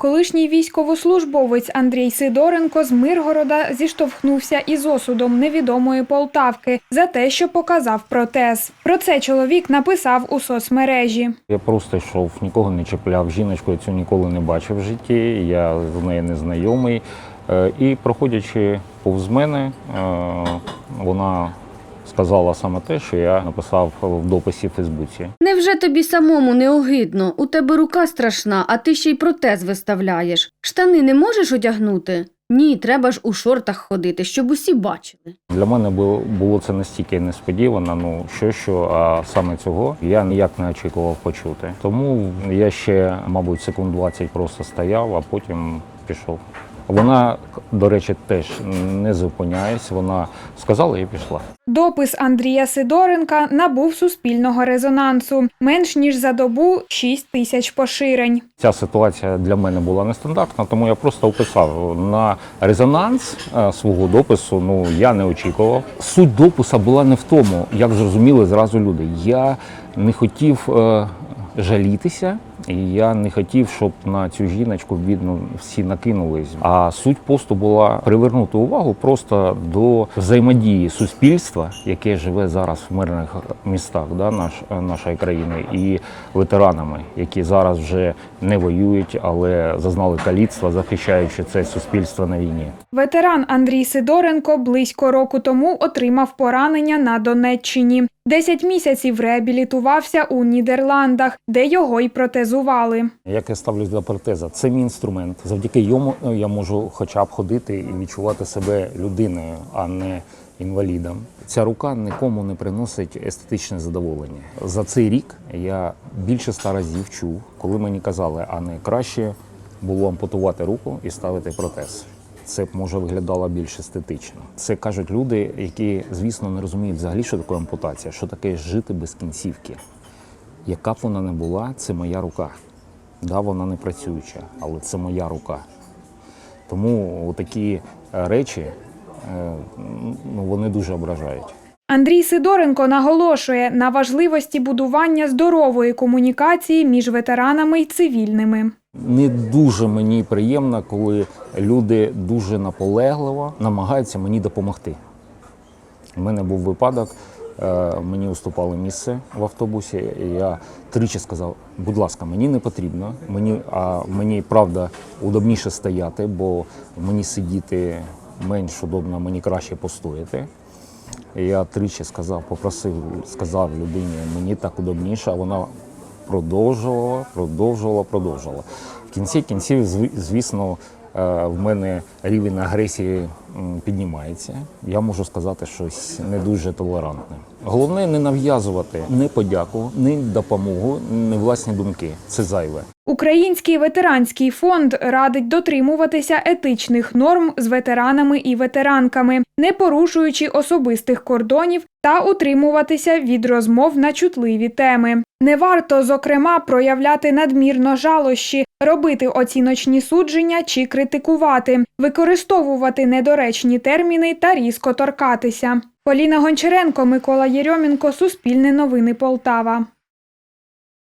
Колишній військовослужбовець Андрій Сидоренко з Миргорода зіштовхнувся із осудом невідомої Полтавки за те, що показав протез. Про це чоловік написав у соцмережі. Я просто йшов, нікого не чіпляв. Жіночку цю ніколи не бачив в житті. Я з нею не знайомий. Е, І проходячи повз мене, е, вона сказала саме те, що я написав в дописі в Фейсбуці. Невже тобі самому не огидно? У тебе рука страшна, а ти ще й протез виставляєш. Штани не можеш одягнути? Ні, треба ж у шортах ходити, щоб усі бачили. Для мене було це настільки несподівано. Ну що що, а саме цього я ніяк не очікував почути. Тому я ще, мабуть, секунд 20 просто стояв, а потім пішов. Вона, до речі, теж не зупиняється. Вона сказала і пішла. Допис Андрія Сидоренка набув суспільного резонансу менш ніж за добу 6 тисяч поширень. Ця ситуація для мене була нестандартна, тому я просто описав на резонанс е, свого допису. Ну я не очікував. Суть дописа була не в тому, як зрозуміли зразу люди. Я не хотів е, жалітися, і я не хотів, щоб на цю жіночку бідну всі накинулись. А суть посту була привернути увагу просто до взаємодії суспільства, яке живе зараз в мирних містах да, наш, нашої країни, і ветеранами, які зараз вже не воюють, але зазнали каліцтва, захищаючи це суспільство на війні. Ветеран Андрій Сидоренко близько року тому отримав поранення на Донеччині. Десять місяців реабілітувався у Нідерландах, де його й протезували. Як я ставлюсь до протеза, це мій інструмент. Завдяки йому я можу хоча б ходити і відчувати себе людиною, а не інвалідом. Ця рука нікому не приносить естетичне задоволення. За цей рік я більше ста разів чув, коли мені казали, а не краще було ампутувати руку і ставити протез. Це б може виглядало більш естетично. Це кажуть люди, які, звісно, не розуміють взагалі, що таке ампутація, що таке жити без кінцівки. Яка б вона не була, це моя рука. Да, вона не працююча, але це моя рука. Тому такі е, речі е, ну, вони дуже ображають. Андрій Сидоренко наголошує на важливості будування здорової комунікації між ветеранами й цивільними. Не дуже мені приємно, коли люди дуже наполегливо намагаються мені допомогти. У мене був випадок, е, мені уступали місце в автобусі. і Я тричі сказав: будь ласка, мені не потрібно. Мені, а мені правда удобніше стояти, бо мені сидіти менш удобно, мені краще постояти. І я тричі сказав, попросив, сказав людині, мені так удобніше, а вона продовжувала, продовжувала, продовжувала. В кінці кінців, звісно, е, в мене рівень агресії піднімається. Я можу сказати щось не дуже толерантне. Головне не нав'язувати ні подяку, ні допомогу, ні власні думки. Це зайве. Український ветеранський фонд радить дотримуватися етичних норм з ветеранами і ветеранками, не порушуючи особистих кордонів та утримуватися від розмов на чутливі теми. Не варто, зокрема, проявляти надмірно жалощі, робити оціночні судження чи критикувати, використовувати недоречні терміни та різко торкатися. Поліна Гончаренко, Микола Єрьомінко, Суспільне новини Полтава.